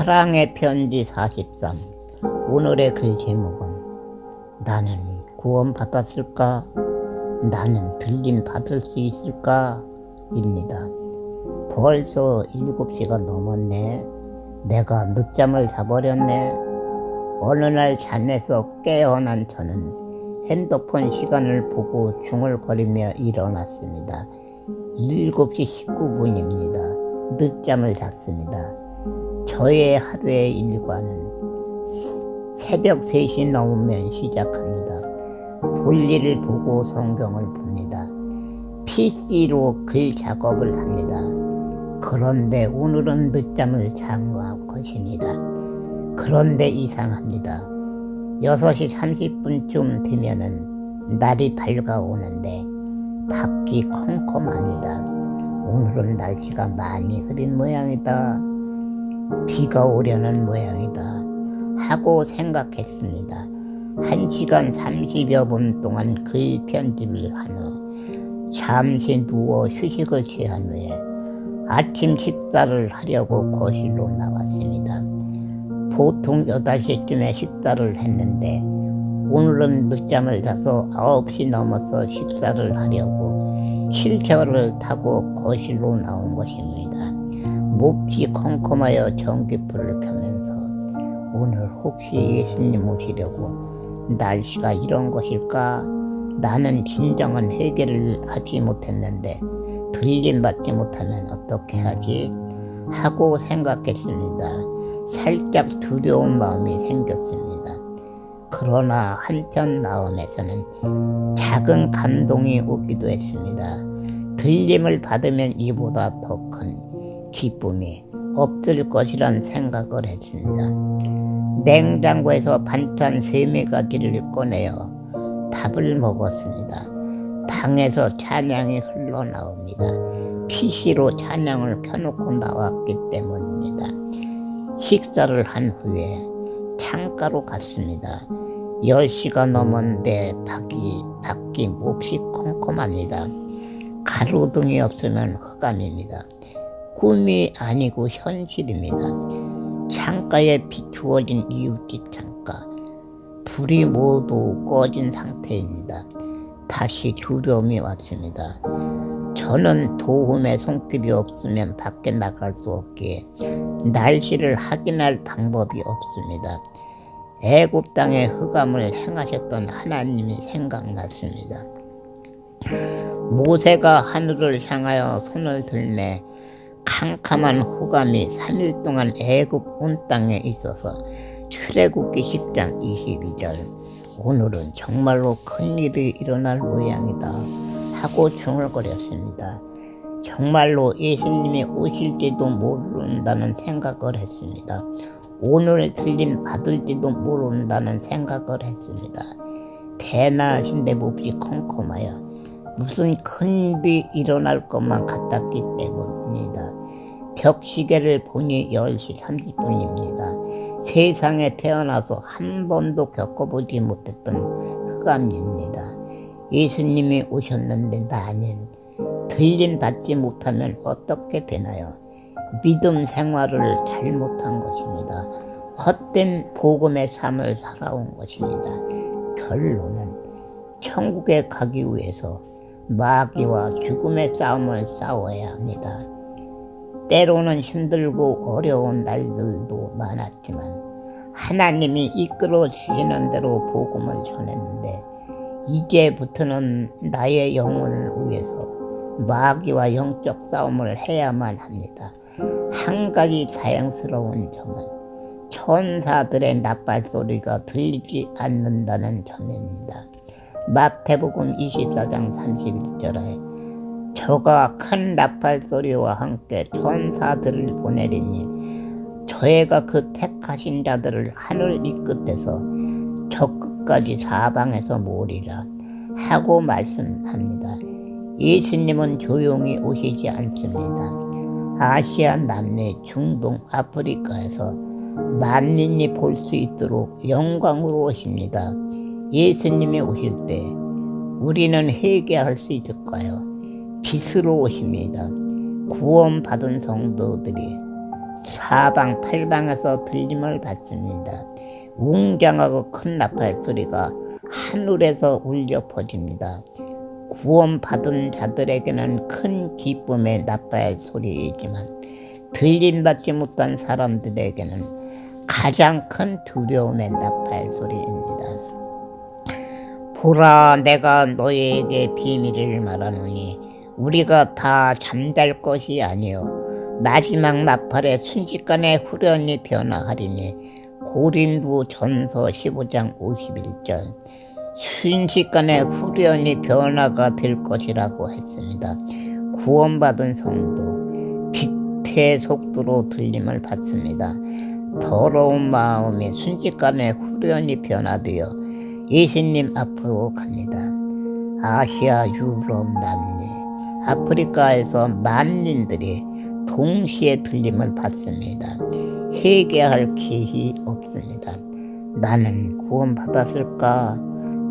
사랑의 편지 43 오늘의 글 제목은 나는 구원 받았을까? 나는 들림 받을 수 있을까? 입니다. 벌써 7시가 넘었네. 내가 늦잠을 자버렸네. 어느 날 잠에서 깨어난 저는 핸드폰 시간을 보고 중얼거리며 일어났습니다. 7시 19분입니다. 늦잠을 잤습니다. 저의 하루의 일과는 새벽 3시 넘으면 시작합니다. 볼일을 보고 성경을 봅니다. PC로 글 작업을 합니다. 그런데 오늘은 늦잠을 잔 것입니다. 그런데 이상합니다. 6시 30분쯤 되면은 날이 밝아오는데 밖이 컴컴합니다. 오늘은 날씨가 많이 흐린 모양이다. 비가 오려는 모양이다. 하고 생각했습니다. 1시간 30여 분 동안 글 편집을 한 후, 잠시 누워 휴식을 취한 후에 아침 식사를 하려고 거실로 나왔습니다. 보통 8시쯤에 식사를 했는데, 오늘은 늦잠을 자서 9시 넘어서 식사를 하려고 휠체어를 타고 거실로 나온 것입니다. 몹시 컴컴하여 전기불을 켜면서 오늘 혹시 예수님 오시려고 날씨가 이런 것일까? 나는 진정한 해결을 하지 못했는데 들림 받지 못하면 어떻게 하지? 하고 생각했습니다. 살짝 두려운 마음이 생겼습니다. 그러나 한편 마음에서는 작은 감동이 오기도 했습니다. 들림을 받으면 이보다 더 큰 기쁨이 없을 것이란 생각을 했습니다. 냉장고에서 반찬 세네 가지를 꺼내어 밥을 먹었습니다. 방에서 찬양이 흘러나옵니다. PC로 찬양을 켜놓고 나왔기 때문입니다. 식사를 한 후에 창가로 갔습니다. 10시가 넘었는데 밖이, 밖이 몹시 컴컴합니다. 가로등이 없으면 흑암입니다. 꿈이 아니고 현실입니다. 창가에 비추어진 이웃집 창가. 불이 모두 꺼진 상태입니다. 다시 두려움이 왔습니다. 저는 도움의 손길이 없으면 밖에 나갈 수 없기에 날씨를 확인할 방법이 없습니다. 애굽 땅의 흑암을 행하셨던 하나님이 생각났습니다. 모세가 하늘을 향하여 손을 들매 캄캄한 흑암이 3일 동안 애굽 온 땅에 있어서 출애굽기 10장 22절 오늘은 정말로 큰일이 일어날 모양이다 하고 중얼거렸습니다. 정말로 예수님이 오실지도 모른다는 생각을 했습니다. 오늘 틀림 받을지도 모른다는 생각을 했습니다. 대낮인데 몹시 컴컴하여 무슨 큰일이 일어날 것만 같았기 때문입니다. 벽시계를 보니 10시 30분입니다. 세상에 태어나서 한 번도 겪어보지 못했던 흑암입니다. 예수님이 오셨는데 나는 들림 받지 못하면 어떻게 되나요? 믿음 생활을 잘못한 것입니다. 헛된 복음의 삶을 살아온 것입니다. 결론은 천국에 가기 위해서 마귀와 죽음의 싸움을 싸워야 합니다. 때로는 힘들고 어려운 날들도 많았지만 하나님이 이끌어 주시는 대로 복음을 전했는데 이제부터는 나의 영혼을 위해서 마귀와 영적 싸움을 해야만 합니다. 한 가지 다양스러운 점은 천사들의 나팔 소리가 들리지 않는다는 점입니다. 마태복음 24장 31절에 저가 큰 나팔 소리와 함께 천사들을 보내리니 저희가 그 택하신 자들을 하늘 이 끝에서 저 끝까지 사방에서 모으리라 하고 말씀합니다. 예수님은 조용히 오시지 않습니다. 아시아, 남미, 중동, 아프리카에서 만민이 볼 수 있도록 영광으로 오십니다. 예수님이 오실 때 우리는 회개할 수 있을까요? 오십니다. 구원받은 성도들이 사방 팔방에서 들림을 받습니다. 웅장하고 큰 나팔 소리가 하늘에서 울려 퍼집니다. 구원받은 자들에게는 큰 기쁨의 나팔 소리이지만 들림받지 못한 사람들에게는 가장 큰 두려움의 나팔 소리입니다. 보라 내가 너희에게 비밀을 말하노니 우리가 다 잠잘 것이 아니요 마지막 나팔에 순식간에 후련히 변화하리니 고린도 전서 15장 51절 순식간에 후련히 변화가 될 것이라고 했습니다. 구원받은 성도 빛의 속도로 들림을 받습니다. 더러운 마음이 순식간에 후련히 변화되어 예수님 앞으로 갑니다. 아시아, 유럽, 남미, 아프리카에서 만민들이 동시에 들림을 받습니다. 회개할 기회 없습니다. 나는 구원받았을까?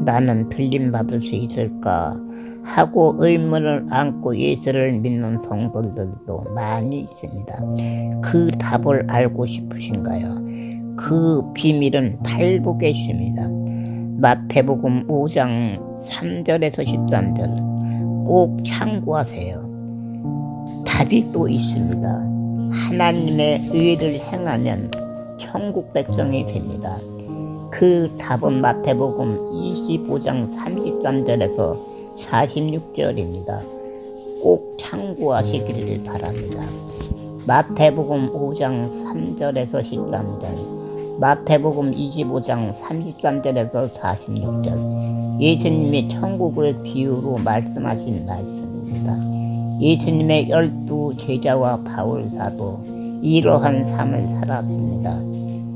나는 들림 받을 수 있을까? 하고 의문을 안고 예수를 믿는 성도들도 많이 있습니다. 그 답을 알고 싶으신가요? 그 비밀은 팔복에 있습니다. 마태복음 5장 3절에서 13절 꼭 참고하세요. 답이 또 있습니다. 하나님의 의를 행하면 천국 백성이 됩니다. 그 답은 마태복음 25장 33절에서 46절입니다. 꼭 참고하시기를 바랍니다. 마태복음 5장 3절에서 13절 마태복음 25장 33절에서 46절 예수님이 천국을 비유로 말씀하신 말씀입니다. 예수님의 열두 제자와 바울 사도 이러한 삶을 살았습니다.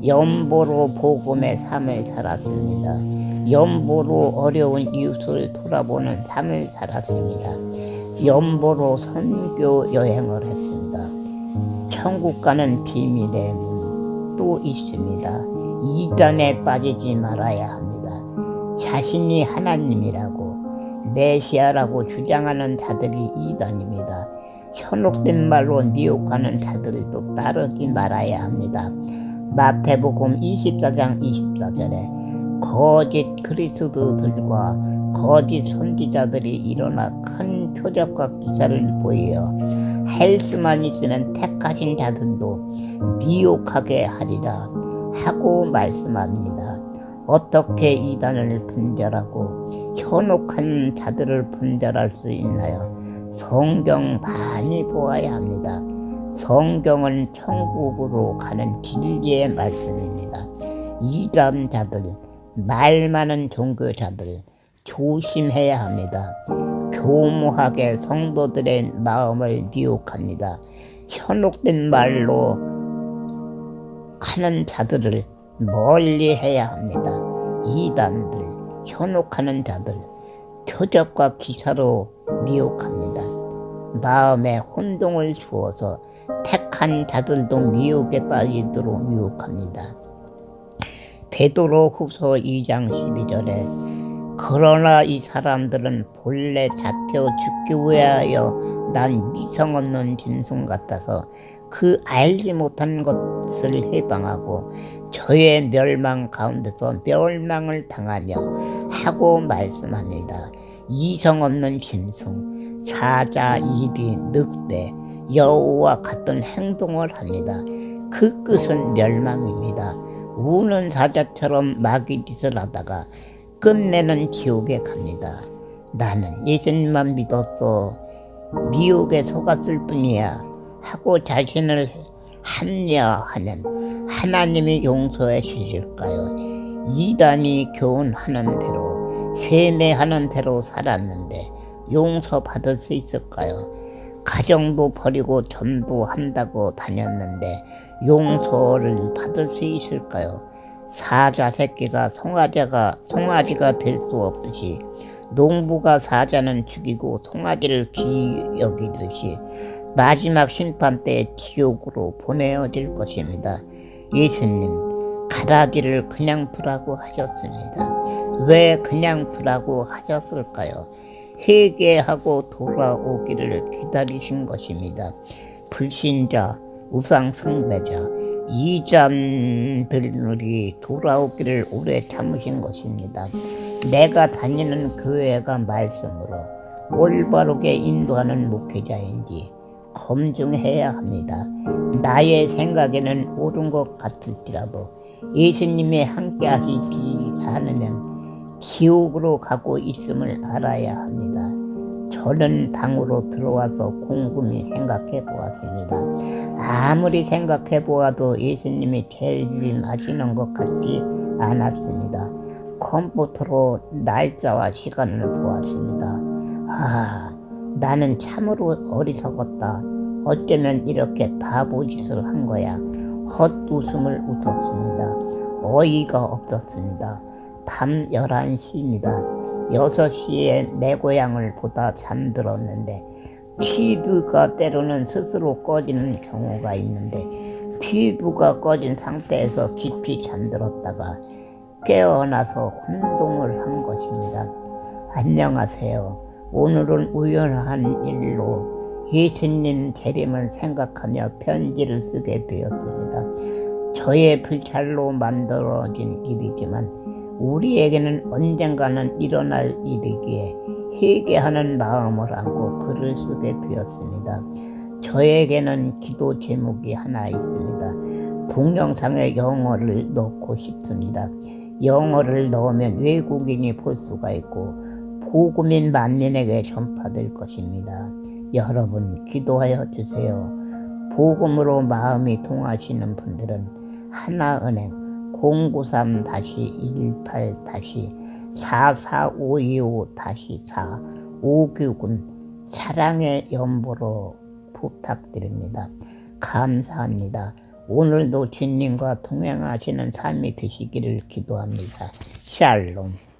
연보로 복음의 삶을 살았습니다. 연보로 어려운 이웃을 돌아보는 삶을 살았습니다. 연보로 선교 여행을 했습니다. 천국 가는 비밀의 문또 있습니다. 이단에 빠지지 말아야 합니다. 자신이 하나님이라고 메시아라고 주장하는 자들이 이단입니다. 현혹된 말로 미혹하는 자들도 따르지 말아야 합니다. 마태복음 24장 24절에 거짓 그리스도들과 거짓 선지자들이 일어나 큰 표적과 기사를 할 수만 있으면 택하신 자들도 미혹하게 하리라 하고 말씀합니다. 어떻게 이단을 분별하고 현혹한 자들을 분별할 수 있나요? 성경 많이 보아야 합니다. 성경은 천국으로 가는 진리의 말씀입니다. 이단자들, 말 많은 종교자들 조심해야 합니다. 교모하게 성도들의 마음을 미혹합니다. 현혹된 말로 하는 자들을 멀리 해야 합니다. 이단들, 현혹하는 자들, 표적과 기사로 미혹합니다. 마음에 혼동을 주어서 택한 자들도 미혹에 빠지도록 유혹합니다. 베드로 후서 2장 12절에 그러나 이 사람들은 본래 잡혀 죽기 위하여 난 미성 없는 짐승 같아서 그 알지 못한 것을 해방하고 저의 멸망 가운데서 멸망을 당하며 하고 말씀합니다. 이성 없는 짐승, 사자, 이리, 늑대, 여우와 같은 행동을 합니다. 그 끝은 멸망입니다. 우는 사자처럼 마귀 짓을 하다가 끝내는 지옥에 갑니다. 나는 예수님만 믿었어. 미혹에 속았을 뿐이야. 하고 자신을 합리화하면 하나님이 용서해 주실까요? 이단이 교훈하는 대로 세뇌하는 대로 살았는데 용서받을 수 있을까요? 가정도 버리고 전도한다고 다녔는데 용서를 받을 수 있을까요? 사자 새끼가 송아지가 송아지가 될 수 없듯이 농부가 사자는 죽이고 송아지를 기여기듯이 마지막 심판 때 지옥으로 보내어질 것입니다. 예수님 가라지를 그냥 두라고 하셨습니다. 왜 그냥 두라고 하셨을까요? 회개하고 돌아오기를 기다리신 것입니다. 불신자 우상 숭배자 이장들이 돌아오기를 오래 참으신 것입니다. 내가 다니는 교회가 말씀으로 올바르게 인도하는 목회자인지 검증해야 합니다. 나의 생각에는 옳은 것 같을지라도 예수님이 함께 하시지 않으면 지옥으로 가고 있음을 알아야 합니다. 저는 방으로 들어와서 곰곰이 생각해 보았습니다. 아무리 생각해 보아도 예수님이 재림하시는 것 같지 않았습니다. 컴퓨터로 날짜와 시간을 보았습니다. 아, 나는 참으로 어리석었다. 어쩌면 이렇게 바보짓을 한 거야. 헛웃음을 웃었습니다. 어이가 없었습니다. 밤 11시입니다. 6시에 내 고향을 보다 잠들었는데 TV가 때로는 스스로 꺼지는 경우가 있는데 TV가 꺼진 상태에서 깊이 잠들었다가 깨어나서 혼동을 한 것입니다. 안녕하세요. 오늘은 우연한 일로 예수님 재림을 생각하며 편지를 쓰게 되었습니다. 저의 불찰로 만들어진 일이지만 우리에게는 언젠가는 일어날 일이기에 회개하는 마음을 안고 글을 쓰게 되었습니다. 저에게는 기도 제목이 하나 있습니다. 동영상에 영어를 넣고 싶습니다. 영어를 넣으면 외국인이 볼 수가 있고 복음인 만민에게 전파될 것입니다. 여러분 기도하여 주세요. 복음으로 마음이 통하시는 분들은 하나은행 093-18-4425-4 오규군 사랑의 연보로 부탁드립니다. 감사합니다. 오늘도 주님과 동행하시는 삶이 되시기를 기도합니다. 샬롬.